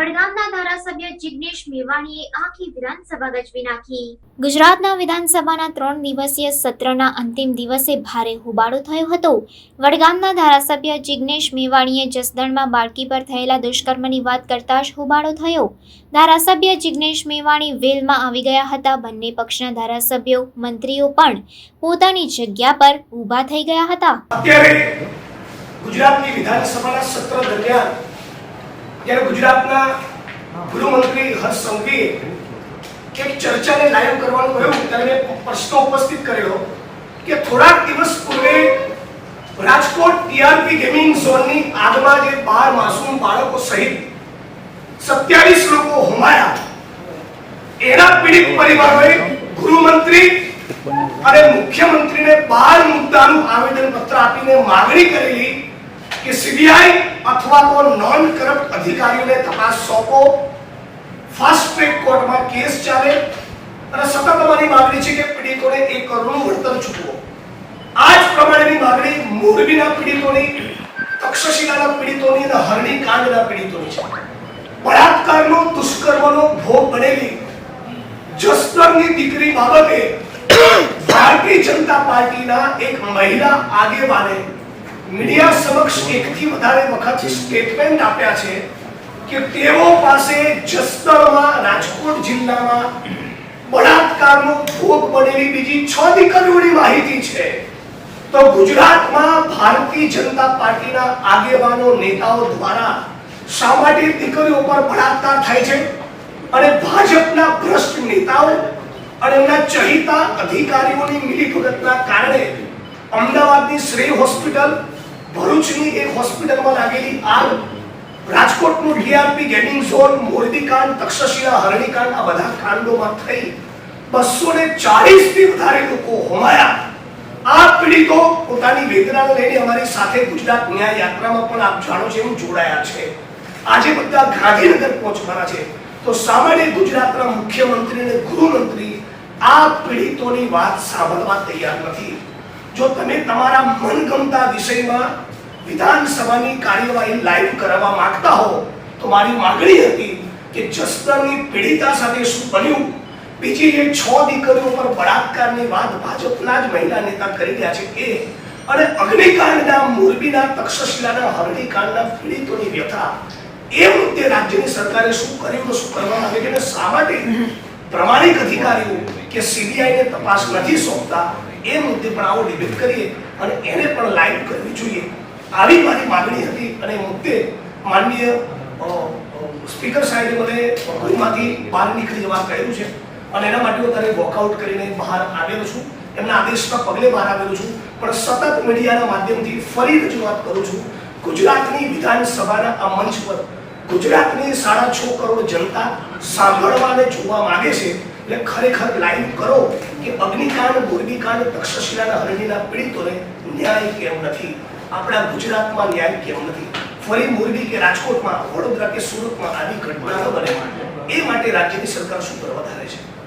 વડગામના ધારાસભ્ય જિગ્નેશ મેવાણીએ આખી વિધાનસભા ગજવી નાખી. ગુજરાતના વિધાનસભાના ત્રણ દિવસીય સત્રના અંતિમ દિવસે ભારે હોબાળો થયો હતો. વડગામના ધારાસભ્ય જિગ્નેશ મેવાણીએ જસદણમાં બાળકી પર થયેલા દુષ્કર્મની વાત કરતા જ હોબાળો થયો. ધારાસભ્ય જિગ્નેશ મેવાણી વેલમાં આવી ગયા હતા. બંને પક્ષના ધારાસભ્યો મંત્રીઓ પણ પોતાની જગ્યા પર ઊભા થઈ ગયા હતા. અત્યારે ગુજરાતની વિધાનસભાના સત્ર દરમિયાન જ્યારે ગુજરાતના ગૃહમંત્રી હર્ષ સંઘવીએ એક ચર્ચાને લાઈવ કરવાનું કહ્યું, ત્યારે પ્રશ્ન ઉપસ્થિત કરેલો કે થોડાક દિવસ પૂર્વે રાજકોટ ટીઆરપી ગેમિંગ ઝોનની આગમાં જે બાર માસૂમ બાળકો સહિત સત્યાવીસ લોકો હોમાયા. એના પીડિત પરિવારોએ ગૃહમંત્રી અને મુખ્યમંત્રીને બાર મુદ્દાનું આવેદન પત્ર આપીને માંગણી કરેલી કે સીબીઆઈ અથવા તો નોન કરપ્ટ અધિકારીઓને તપાસ સોંપો. ફાસ્ટ ટ્રેક કોર્ટમાં કેસ ચાલે. અને સતત અમારી માંગણી છે કે પીડિતોને એક કરોડનું વળતર ચૂકવો. આ જ પ્રમાણેની માંગણી મોરબીના પીડિતોની, તક્ષશિલાના પીડિતોની અને હરણી કાંડના પીડિતોની છે. બળાત્કારનો, દુષ્કર્મનો ભોગ બનેલી જસદરની દીકરી બાબતે ભારતીય જનતા પાર્ટીના એક મહિલા આગેવાને મીડિયા સમક્ષ એકથી વધારે વખત સ્ટેટમેન્ટ આપ્યા છે કે તેઓ પાસે જસદણમાં રાજકોટ જિલ્લામાં બળાત્કારનો ભોગ બનેલી બીજી છ દીકરીઓની માહિતી છે. તો ગુજરાતમાં ભારતીય જનતા પાર્ટીના આગેવાનો, નેતાઓ દ્વારા શા માટે દીકરીઓ પર બળાત્કાર થાય છે? અને ભાજપના ભ્રષ્ટ નેતાઓ અને એમના ચહિતા અધિકારીઓની મિલીભગતના કારણે અમદાવાદની શ્રેય હોસ્પિટલ ભરૂચની એક હોસ્પિટલમાં લાગેલી આગ, રાજકોટનું ડીઆરપી ગેમિંગ ઝોન મોરબી કાંડ તક્ષશિલા, હરણીકાંડ, આ બધા કાંડોમાં થઈ બસો ને ચાલીસથી વધારે લોકો હોમાયા. આ પીડિતો પોતાની વેદનાને લઈને અમારી સાથે ગુજરાત ન્યાય યાત્રામાં પણ આપ જાણો છો એવું જોડાયા છે. આજે બધા ગાંધીનગર પહોંચવાના છે. તો સામાન્ય ગુજરાતના મુખ્યમંત્રી અને ગૃહમંત્રી આ પીડિતોની વાત સાંભળવા તૈયાર નથી. જો તમે તમારા મનગમતા વિષયમાં વિધાનસભાની કાર્યવાહી લાઈવ કરાવવા માંગતા હો, તો મારી માંગણી હતી કે જસદણની પીડિતા સાથે શું બન્યું? બીજી જે છ દીકરીઓ પર બળાત્કારની વાત ભાજપના જ મહિલા નેતા કરી રહ્યા છે એ અને અગ્નિકાંડના મોરબીના તક્ષશિલાના હરણીકાંડના પીડિતોની વ્યથા. એ મુદ્દે રાજ્યની સરકારે શું કર્યું શું કરવામાં આવે છે? શા માટે પ્રમાણિક અધિકારીઓ કે સીબીઆઈને તપાસ નથી સોંપતા? એ મુદ્દે પણ આવો ડિબેટ કરીએ અને એને પણ લાઈવ કરવી જોઈએ. આવી મારી માગણી હતી અને મુદ્દે માનનીય સ્પીકર સાહેબે મને ગૃહમાંથી બહાર નીકળી જવા કહ્યું છે અને એના માટે હું અત્યારે વોકઆઉટ કરીને બહાર આવેલો છું. એમના આદેશના પગલે બહાર આવેલો છું. પણ સતત મીડિયાના માધ્યમથી ફરી રજૂઆત કરું છું. ગુજરાતની વિધાનસભાના આ મંચ પર ગુજરાતની સાડા છ કરોડ જનતા સાંભળવા અને જોવા માગે છે. એટલે ખરેખર લાઈવ કરો કે અગ્નિકાંડ મોરબીકાંડ તક્ષશિલાના હરણીના પીડિતોને ન્યાય કેમ નથી. આપણા ગુજરાતમાં ન્યાય કેમ નથી. ફરી મોરબી કે રાજકોટમાં, વડોદરા કે સુરતમાં આવી ઘટનાઓ બને. એ માટે રાજ્યની સરકાર શું કરવા ધારે છે?